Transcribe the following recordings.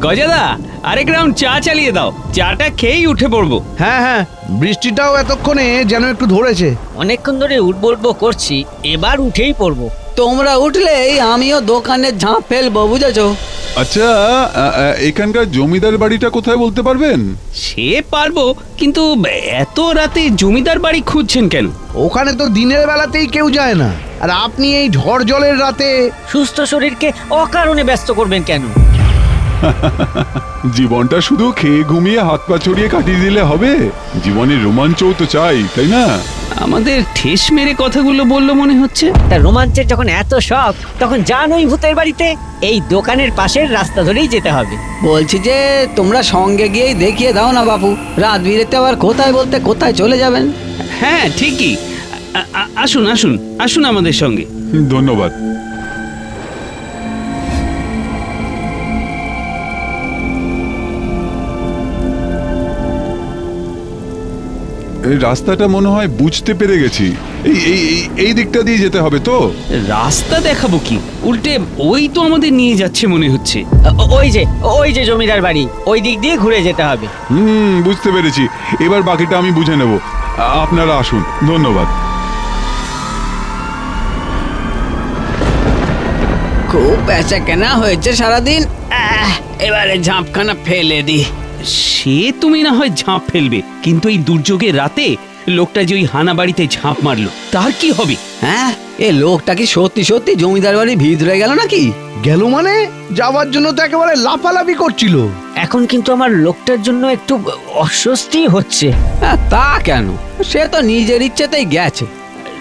গজাদা আরেক রাউন্ড চা চালিয়ে দাও। চাটা খেয়েই উঠে পড়ব। হ্যাঁ হ্যাঁ বৃষ্টিটাও এতক্ষণে যেন একটু ধরেছে। অনেকক্ষণ ধরে উঠবো উঠবো করছি এবার উঠেই পড়ব। তোমরা উঠলেই আমিও দোকানে ঝাঁপ ফেলব বুঝেছ? আচ্ছা আ, আ, এখানকার জমিদার বাড়িটা কোথায় বলতে পারবেন? সে পারব কিন্তু এত রাতে জমিদার বাড়ি খুঁজছেন কেন? ওখানে তো দিনের বেলাতেই কেউ যায় না। আর আপনি এই ঝড় জলের রাতে সুস্থ শরীরকে অকারণে ব্যস্ত করবেন কেন? জীবনটা শুধু খেয়ে ঘুমিয়ে হাত পা ছড়িয়ে কাটিয়ে দিলে হবে? জীবনের রোমাঞ্চও তো চাই তাই না? আমাদের ঠেস মেরে কথাগুলো বলল মনে হচ্ছে। তা রোমাঞ্চের যখন এত শখ তখন যান ওই ভূতের বাড়িতে এই দোকানের পাশের রাস্তা ধরেই যেতে হবে। বলছি যে তোমরা সঙ্গে গিয়েই দেখিয়ে দাও না বাপু রাত বিরেতে আবার কোথায় বলতে কোথায় চলে যাবেন? হ্যাঁ ঠিকই। আসুন আসুন আসুন আমাদের সঙ্গে। ধন্যবাদ। রাস্তাটা মনে হয় বুঝতে পেরে গেছি। এই এই এই- দিকটা দিয়ে যেতে হবে তো? রাস্তা দেখাবো কি? উল্টে ওই তো আমাদের নিয়ে যাচ্ছে মনে হচ্ছে। ওই যে ওই যে জমিদার বাড়ি ওই দিক দিয়ে ঘুরে যেতে হবে। হুম বুঝতে পেরেছি। এবার বাকিটা আমি বুঝে নেব। আপনারা আসুন। ধন্যবাদ। খুব বেচা কেনা হয়েছে সারাদিন। আহ, এবারে ঝাঁপখানা ফেলে দি। সে তুমি না হয় ঝাঁপ ফেলবে কিন্তু এই দুর্যোগের রাতে লোকটা যে ওই হানা বাড়িতে ঝাঁপ মারলো তার কি হবে? হ্যাঁ এ লোকটা কি সত্যি সত্যি জমিদার বাড়ি ভিতরে গেল নাকি? গেল মানে? যাওয়ার জন্য তো একেবারে লাফালাফি করছিল। এখন কিন্তু আমার লোকটার জন্য একটু অস্বস্তি হচ্ছে। হ্যাঁ, তা কেন? সে তো নিজের ইচ্ছেতেই গেছে।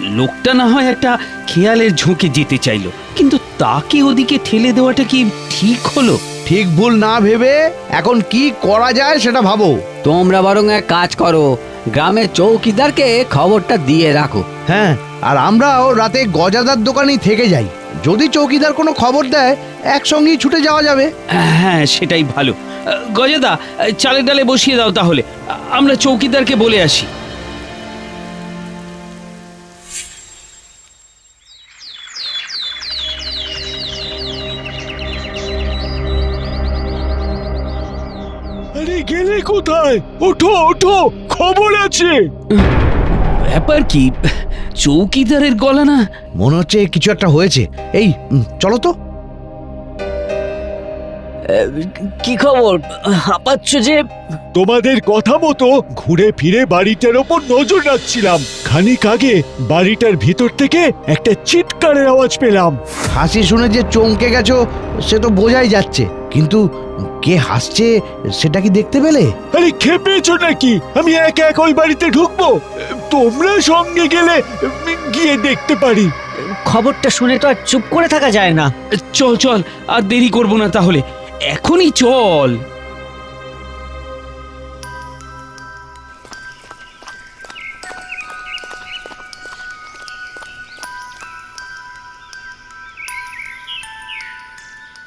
লোকটা না হয় একটা খেয়ালের ঝোঁকে যেতে চাইলো কিন্তু তাকে ওদিকে ঠেলে দেওয়াটা কি ঠিক হলো? ঠিক ভুল না ভেবে এখন কি করা যায় সেটা ভাবো। তোমরা বরং এক কাজ করো গ্রামের চৌকিদারকে খবরটা দিয়ে রাখো। হ্যাঁ আর আমরাও রাতে গজাদার দোকানেই থেকে যাই। যদি চৌকিদার কোনো খবর দেয় একসঙ্গেই ছুটে যাওয়া যাবে। হ্যাঁ সেটাই ভালো। গজাদা চালে ডালে বসিয়ে দাও তাহলে। আমরা চৌকিদারকে বলে আসি। কোথায় ওঠো ওঠো খবর আছে। ব্যাপার কি? চৌকিদারের গলা না? মনে হচ্ছে কিছু একটা হয়েছে। এই চলো তো। কি খবর? হাঁপাচ্ছ যে? তোমাদের কথা মতো ঘুরে ফিরে বাড়িটার ওপর নজর রাখছিলাম। খানিক আগে বাড়িটার ভিতর থেকে একটা চিৎকারের আওয়াজ পেলাম। হাসি শুনে যে চমকে গেছো সে তো বোঝাই যাচ্ছে। কিন্তু কে হাসছে সেটা কি দেখতে পেলে? আরে খেপেছো নাকি? আমি একা একা ওই বাড়িতে ঢুকবো? তোমরা সঙ্গে গেলে গিয়ে দেখতে পারি। খবরটা শুনে তো আর চুপ করে থাকা যায় না। চল চল আর দেরি করব না তাহলে। এখনই চল।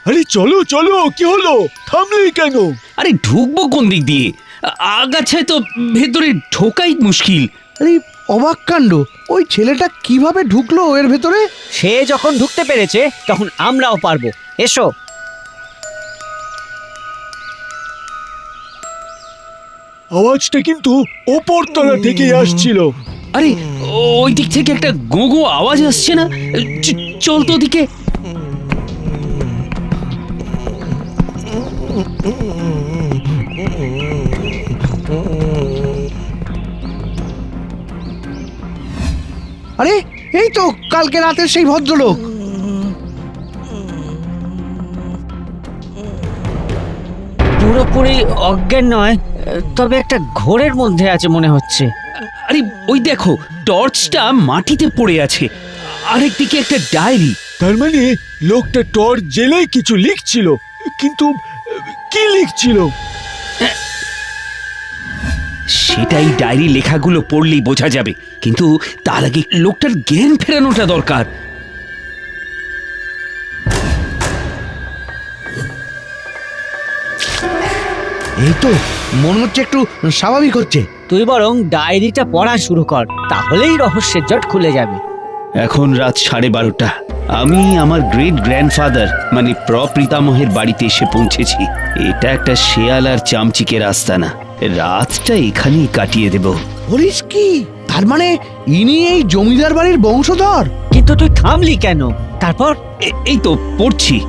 আরে চলো চলো কি হলো? থামলেই কেন? আরে ঢুকবো কোন দিক দিয়ে? আগাছায় তো ভেতরে ঢোকাই মুশকিল। আরে অবাক কাণ্ড ওই ছেলেটা কীভাবে ঢুকলো এর ভেতরে? সে যখন ঢুকতে পেরেছে তখন আমরাও পারব। এসো। আওয়াজটা কিন্তু ওপর তলা থেকে আসছিল। আরে ওই দিক থেকে একটা গো গো আওয়াজ আসছে না? চল তো ওদিকে। আরে এই তো কালকে রাতের সেই ভদ্রলোক। পুরোপুরি অজ্ঞান নয়। তবে একটা ঘোরের মধ্যে আছে মনে হচ্ছে। আরে ওই দেখো টর্চটা মাটিতে পড়ে আছে। আরেকদিকে একটা ডায়েরি। তার মানে লোকটা টর্চ জেলে কিছু লিখছিল। কিন্তু কি লিখছিল? সেটাই ডায়েরি লেখাগুলো পড়লেই বোঝা যাবে। কিন্তু তার আগে লোকটার জ্ঞান ফেরানোটা দরকার। এই তো মনে হচ্ছে একটু স্বাভাবিক হচ্ছে। তুই বরং ডায়েরিটা পড়া শুরু কর তাহলেই রহস্যের জট খুলে যাবে। এখন রাত সাড়ে বারোটা। আমি আমার গ্রেট গ্র্যান্ডফাদার মানে প্রপিতামহের বাড়িতে এসে পৌঁছেছি। এটা একটা শেয়াল আর চামচিকে রাস্তা না। রাতটা এখানেই কাটিয়ে দেব। বলিস কি? তার মানে ইনি এই জমিদার বাড়ির বংশধর? কিন্তু তুই থামলি কেন? তারপর? এই তো পড়ছি।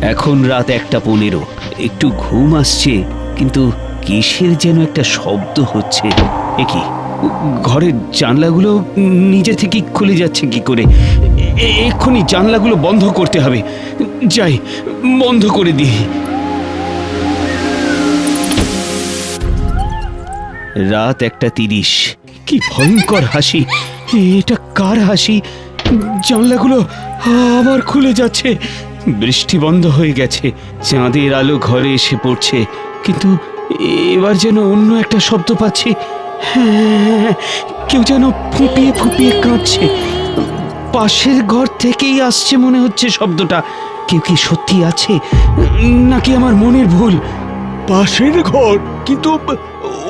এখন রাত একটা পনেরো। একটু ঘুম আসছে কিন্তু কিসের যেন একটা শব্দ হচ্ছে? এ কি, ঘরের জানলাগুলো নিজে থেকে খুলে যাচ্ছে কি করে? এক্ষুনি জানলাগুলো বন্ধ করতে হবে। যাই, বন্ধ করে দিই। রাত একটা তিরিশ। কি ভয়ঙ্কর হাসি। এটা কার হাসি? জানলাগুলো আবার খুলে যাচ্ছে। বৃষ্টি বন্ধ হয়ে গেছে। চাঁদের আলো ঘরে এসে পড়ছে। কিন্তু এবার যেন অন্য একটা শব্দ পাচ্ছি। হ্যাঁ কেউ যেন ফুপিয়ে ফুপিয়ে কাঁদছে। পাশের ঘর থেকেই আসছে মনে হচ্ছে শব্দটা। কেউ কি সত্যি আছে? নাকি আমার মনের ভুল? পাশের ঘর কিন্তু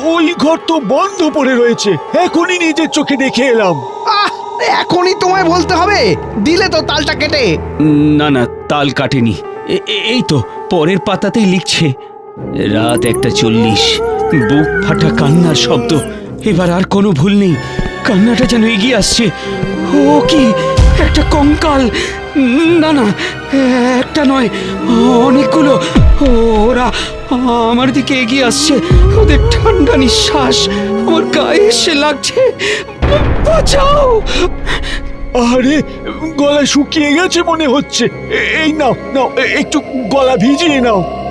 ওই ঘর তো বন্ধ পড়ে রয়েছে। এখনই নিজের চোখে দেখে এলাম। আহ এখনই তোমায় বলতে হবে? দিলে তো তালটা কেটে। না না তাল কাটেনি। এই তো পরের পাতাতেই লিখছে। রাত একটা চল্লিশ। বুক ফাটা কান্নার শব্দ। এবার আর কোনো ভুল নেই। কান্নাটা যেন এগিয়ে আসছে। ও কি? একটা কঙ্কাল। না না, একটা নয়। অনেকগুলো। ওরা আমার দিকে এগিয়ে আসছে। ওদের ঠান্ডা নিঃশ্বাস। আমার গায়ে এসে লাগছে। বাঁচাও! আরে, গলা শুকিয়ে গেছে মনে হচ্ছে। এই নাও নাও একটু গলা ভিজিয়ে নাও।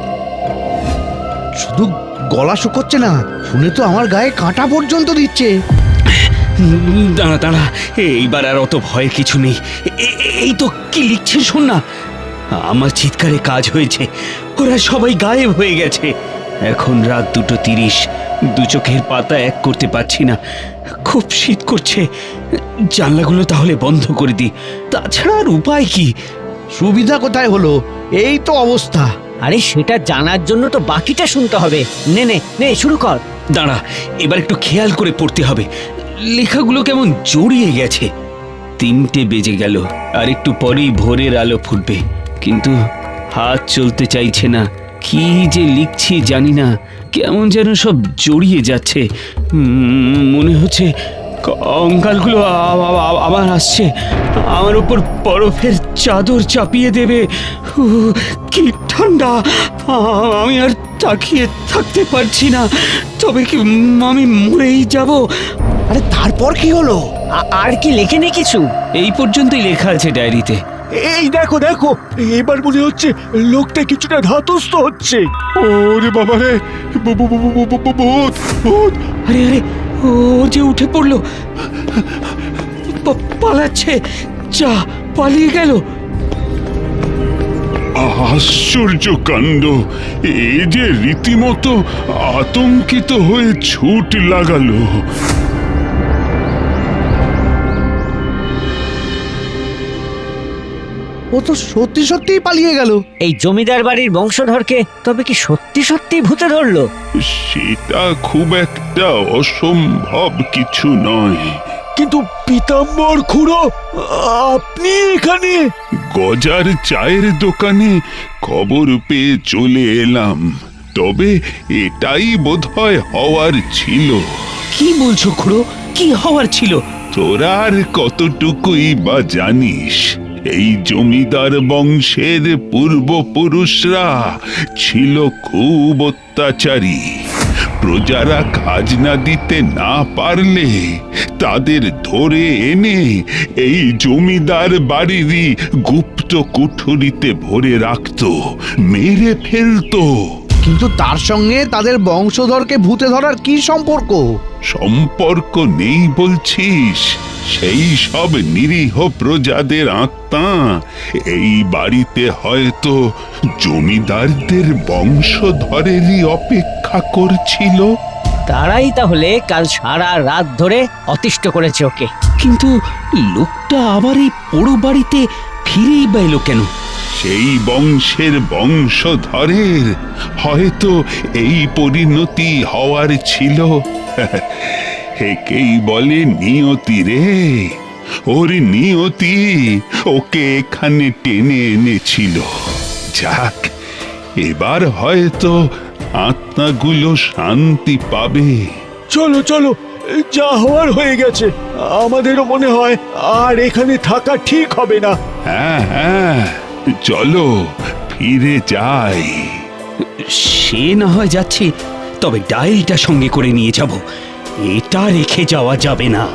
শুধু গলা শুকোচ্ছে না শুনে তো আমার গায়ে কাঁটা পর্যন্ত দিচ্ছে। দাঁড়া দাঁড়া এইবার আর অত ভয়ের কিছু নেই। এই তো কি লিখছে শোন না। আমার চিৎকারে কাজ হয়েছে ওরা সবাই গায়েব হয়ে গেছে। এখন রাত দুটো তিরিশ দু চোখের পাতা এক করতে পারছি না। খুব শীত করছে। জানলাগুলো তাহলে বন্ধ করে দিই। তাছাড়া আর উপায় কি? সুবিধা কোথায় হলো? এই তো অবস্থা। আরে সেটা জানার জন্য তো বাকিটা শুনতে হবে। নে নে নে, শুরু কর। দাঁড়া, এবার একটু খেয়াল করে পড়তে হবে। লেখাগুলো কেমন জড়িয়ে গেছে। তিনটে বেজে গেল, আর একটু পরেই ভোরের আলো ফুটবে। কিন্তু হাত চলতে চাইছে না। কি যে লিখছি জানি না। কেমন যেন সব জড়িয়ে যাচ্ছে। মনে হচ্ছে কঙ্কালগুলো আবার আসছে। আমার উপর বরফের চাদর চাপিয়ে দেবে। কি ঠান্ডা। আমি আর তাকিয়ে থাকতে পারছি না। তবে কি আমি মরেই যাব? আরে তারপর কি হলো? আর কি লেখে নে কিছু? এই পর্যন্তই লেখা আছে ডায়েরিতে। এই দেখো দেখো। এবার মনে হচ্ছে লোকটা কিছুটা ধাতস্থ হচ্ছে। ওরে বাবা রে ভূত। আরে আরে ও যে উঠে পড়ল পালাচ্ছে, যা, পালিয়ে গেল। আশ্চর্য কাণ্ড এই যে রীতিমতো আতঙ্কিত হয়ে ছুট লাগালো। ও তো সত্যি সত্যিই পালিয়ে গেল। এই জমিদার বাড়ির বংশধরকে তবে কি সত্যি সত্যি ভূতে ধরলো? সেটা খুব একটা অসম্ভব কিছু নয়। কিন্তু পিতাম্বর খুড়ো আপনি এখানে? গজার চায়ের দোকানে খবর পেয়ে চলে এলাম। তবে এটাই বোধহয় হওয়ার ছিল। কি বলছো খুড়ো? কি হওয়ার ছিল? তোরা আর কতটুকুই বা জানিস। এই জমিদার বংশের পূর্বপুরুষরা ছিল খুব অত্যাচারী। প্রজারা খাজনা দিতে না পারলে তাদের ধরে এনে এই জমিদার বাড়িরই গুপ্ত কুঠুরিতে ভরে রাখতো, মেরে ফেলতো। কিন্তু তার সঙ্গে তাদের বংশধরকে ভূতে ধরার কি সম্পর্ক? সম্পর্ক নেই বলছিস। সেই সব নিরীহ প্রজাদের আত্মা। এই বাড়িতে হয়তো জমিদারদের বংশধরেরই অপেক্ষা করছিল। তারাই তাহলে কাল সারা রাত ধরে অতিষ্ঠ করেছে ওকে। কিন্তু লোকটা আবার এই পোড়ো বাড়িতে ফিরেই বা এলো কেন? সেই বংশের বংশধরের হয়তো এই পরিণতি হওয়ার ছিল। একেই বলে নিয়তি রে। ওর নিয়তি ওকে এখানে টেনে এনেছিল। যাক এবার হয়তো আত্মাগুলো শান্তি পাবে। চলো চলো যা হওয়ার হয়ে গেছে। আমাদেরও মনে হয় আর এখানে থাকা ঠিক হবে না। হ্যাঁ হ্যাঁ। চলো, ফিরে যাই। সে না হয় যাচ্ছি, তবে ডায়েরিটা সঙ্গে করে নিয়ে যাব। এটা রেখে যাওয়া যাবে না।